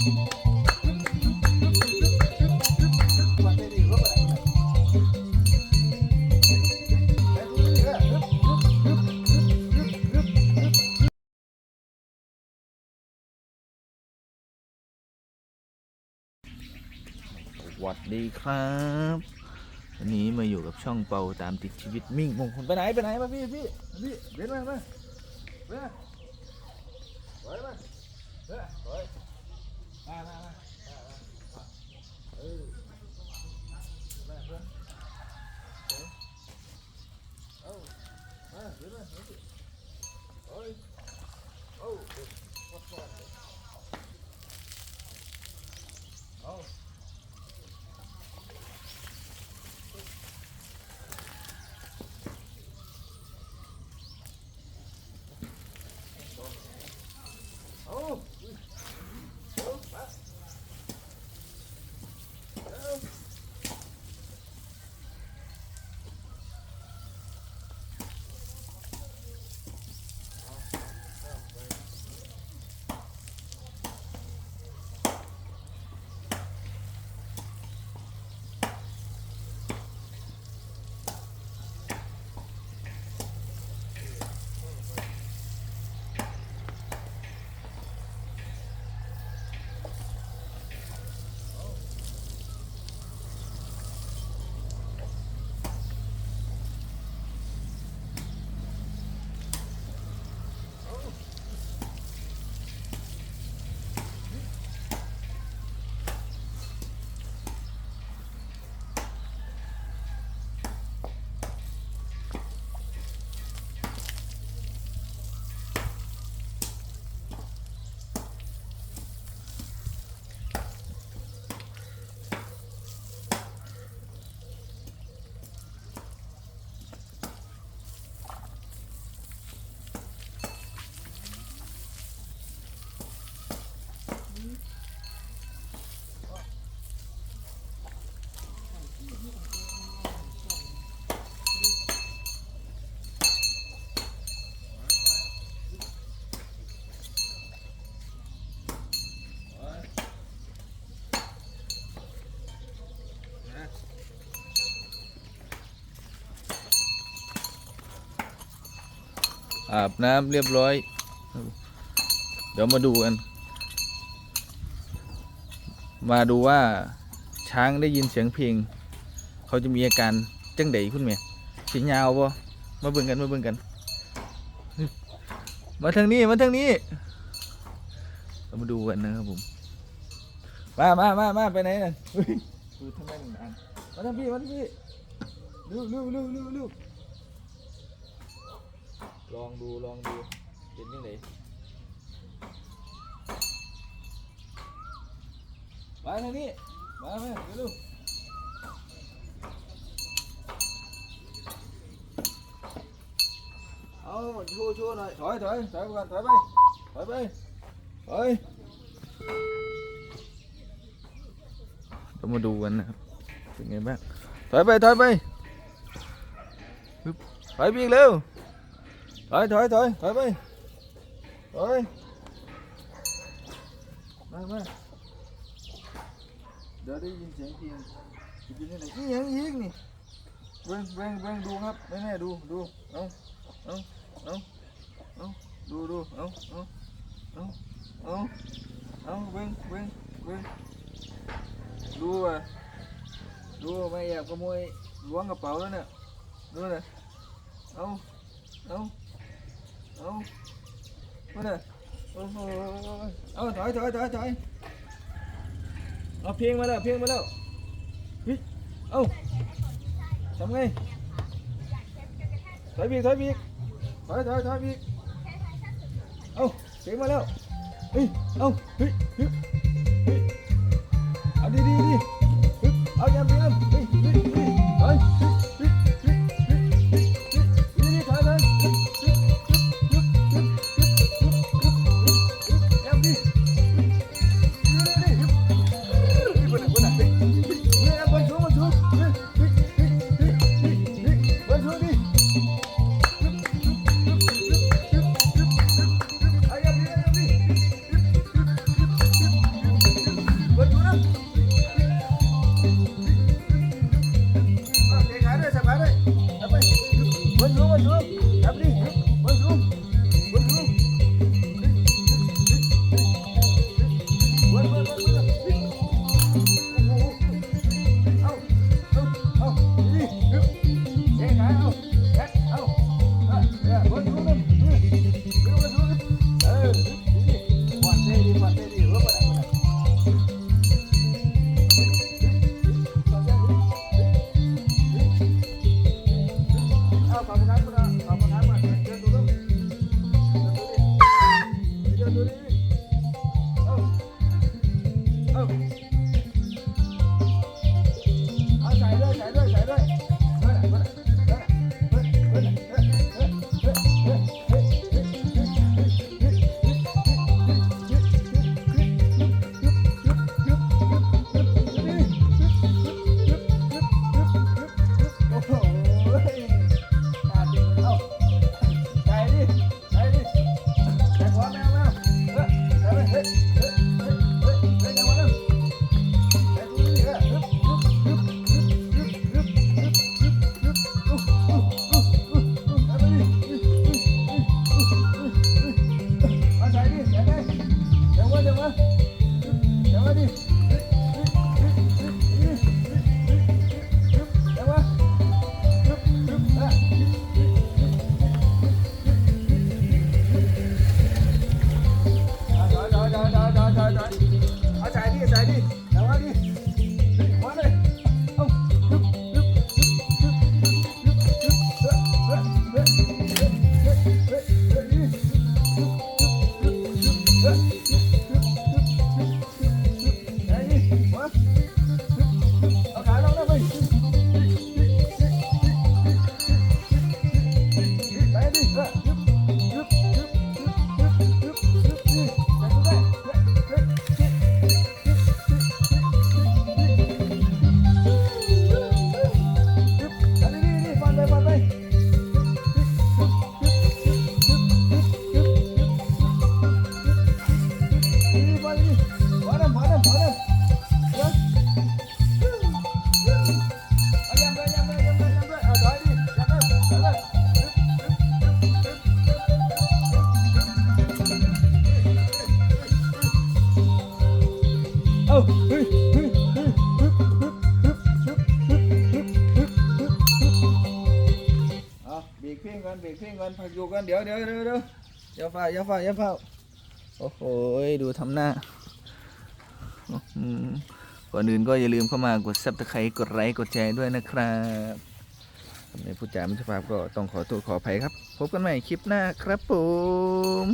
สวัสดีครับวันนี้มาอยู่กับช่องเปาตามติดชีวิตมิ่งมงคลไปไหนไปไหนมาพี่พี่พี่เดินมามาเดินมาเดินมา มามา อาบน้ำเรียบร้อย เดี๋ยวมาดูกัน มาดูว่าช้างได้ยินเสียงเพลง เขาจะมีอาการจังใดคุณเมียสียาวบ่มาเบิ่งกันมาเบิ่งกัน มาทางนี้มาทางนี้เรามาดูกันนะครับผม มามามามาไปไหนน่ะเฮ้ยดูทำไมหนึ่งอันมาทางพี่มาทางพี่เร็วเร็วเร็วเร็วเร็ว ลองดูลองดูเป็นยังไงมาทางนี้ มามาเร็วเอาชูชูหน่อยถอยถอยถอยไปก่อนถอยไปถอยไปถอยเรามาดูกันนะครับเป็นไงบ้างถอยไปถอยไปถอยไปอีกเร็ว ถอยถอยถอยถอยไปถอยมามาเดี๋ยวได้ยินเสียงเพลงจะเป็นยังไงอีหยังอีกนี่เบ่งเบ่งเบ่งดูครับแม่แม่ดูดูเอาเอาเอาเอาดูดูเอาเอาเอาเอาเอาเบ่งเบ่งเบ่งดูอะดูไม่แอบขโมยล้วงกระเป๋าแล้วเนี่ยดูนะเอาเอา เอามาเลยโอ้โหเอาถอยถอยถอยถอยเอาเพียงมาแล้วเพียงมาแล้วเฮ้ยเอาทำไงถอยบีถอยบีถอยถอยถอยบีเอาเพียงมาแล้วเฮ้ยเอาเฮ้ยเฮ้ยเฮ้ยเอาดีดีดีเฮ้ยเอาอย่าเพียงเฮ้ยเฮ้ยเฮ้ ดิเตขาด้วยสับขาด้วยไปวนดูวนดูครับดิ ก่นเบรกเพลงก่นพักอยู่กันเดี๋ยวเดี๋ยวเดี๋ยวเดี๋ยวอย่าฝ่าอย่าฝ่าอย่าฝ่าโอ้โหดูทำหน้าก่อนอื่นก็อย่าลืมเข้ามากดซับตะไครต์กดไลค์กดแชร์ด้วยนะครับในผู้จ่ามิตรภาพก็ต้องขอตัวขออภัยครับ พบกันใหม่คลิปหน้าครับผม